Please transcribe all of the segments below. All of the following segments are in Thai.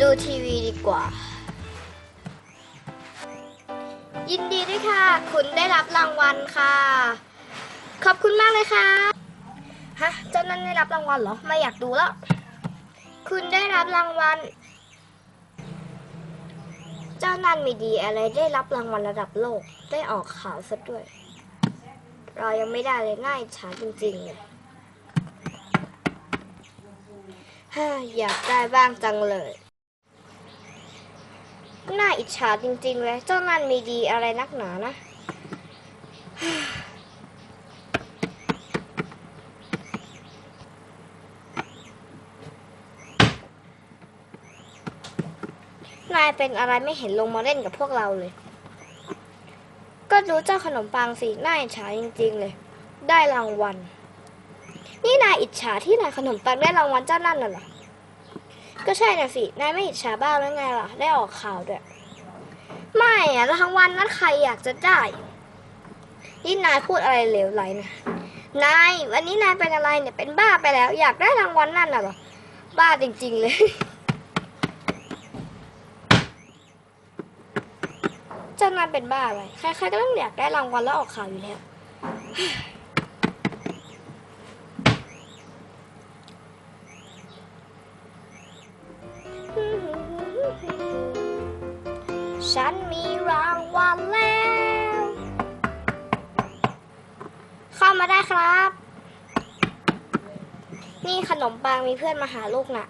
ดูทีวีดีกว่า ยินดีด้วยค่ะ คุณได้รับรางวัลค่ะ ขอบคุณมากเลยค่ะ ฮะ เจ้านั่นได้รับรางวัลเหรอ ไม่อยากดูแล้ว คุณได้รับรางวัล เจ้านั่นมีดีอะไรได้รับรางวัลระดับโลก ได้ออกข่าวซะด้วย เรายังไม่ได้เลยง่ายฉาจริงๆเลยฮ่าอยากได้บ้างจังเลย น่าอิจฉาจริงๆเลยเจ้านั่นมีดีอะไรนักหนานะ นายเป็นอะไรไม่เห็นลงมาเล่นกับพวกเราเลย ก็ดูเจ้าขนมปังสิน่าอิจฉาจริงๆเลย ได้รางวัล นี่นายอิจฉาที่นายขนมปังได้รางวัลเจ้านั่นน่ะเหรอ ก็ใช่น่ะสิ นายไม่อิจฉาบ้างหรือไงล่ะ ได้ออกข่าวด้วย ไม่อะรางวัลนั้นใครอยากจะได้นี่นายพูดอะไรเหลวไหลนะ นายวันนี้นายเป็นอะไรเนี่ย เป็นบ้าไปแล้ว อยากได้รางวัลนั่นน่ะเหรอ บ้าจริง ๆ เลยเจ้านายเป็นบ้าอะไร ใครๆก็ต้องอยากได้รางวัลแล้วออกข่าวอยู่แล้ว ฉันมีรางวัลแล้ว เข้ามาได้ครับ นี่ขนมปังมีเพื่อนมาหาลูกน่ะ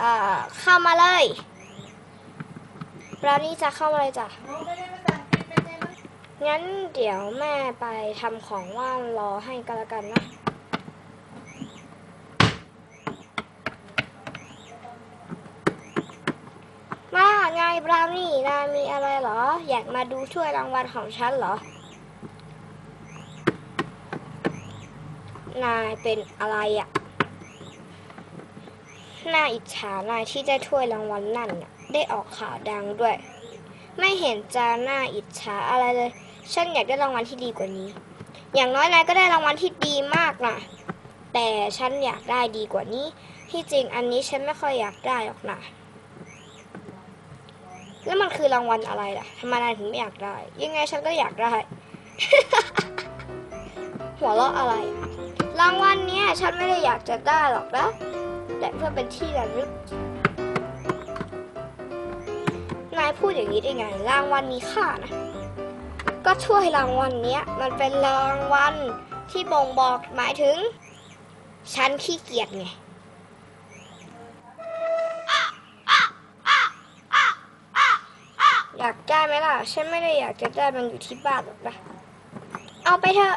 เอ่อ เข้ามาเลยเรานี่จะเข้ามาเลยจ้ะ งั้นเดี๋ยวแม่ไปทำของว่างรอให้ก็แล้วกันนะ ว่าไงบราวนี่นายมีอะไรเหรอ อยากมาดูถ้วยรางวัลของฉันเหรอ นายเป็นอะไรอะ่ะน่าอิจฉานายที่ได้ถ้วยรางวัลนั่นน่ะได้ออกข่าวดังด้วย ไม่เห็นจะน่าอิจฉาอะไรเลย ฉันอยากได้รางวัลที่ดีกว่านี้ อย่างน้อยนายก็ได้รางวัลที่ดีมากนะแต่ฉันอยากได้ดีกว่านี้ ที่จริงอันนี้ฉันไม่ค่อยอยากได้หรอกนะ แล้วมันคือรางวัลอะไรล่ะทำไมนายถึงไม่อยากได้ ยังไงฉันก็อยากได้ หัวเราะอะไร รางวัลเนี้ยฉันไม่ได้อยากจะได้หรอกนะ แต่เพื่อเป็นที่ระลึก นายพูดอย่างนี้ได้ไง รางวัลมีค่านะ ก็ช่วยรางวัลเนี้ยมันเป็นรางวัลที่บ่งบอกหมายถึง ฉันขี้เกียจไง ได้ไหมล่ะ ฉันไม่ได้อยากจะได้มันอยู่ที่บ้านหรอกนะ เอาไปเถอะ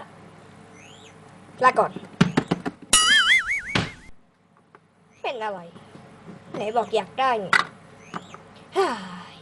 ลาก่อน เป็นอะไร ไหนบอกอยากได้ไงฮ่าย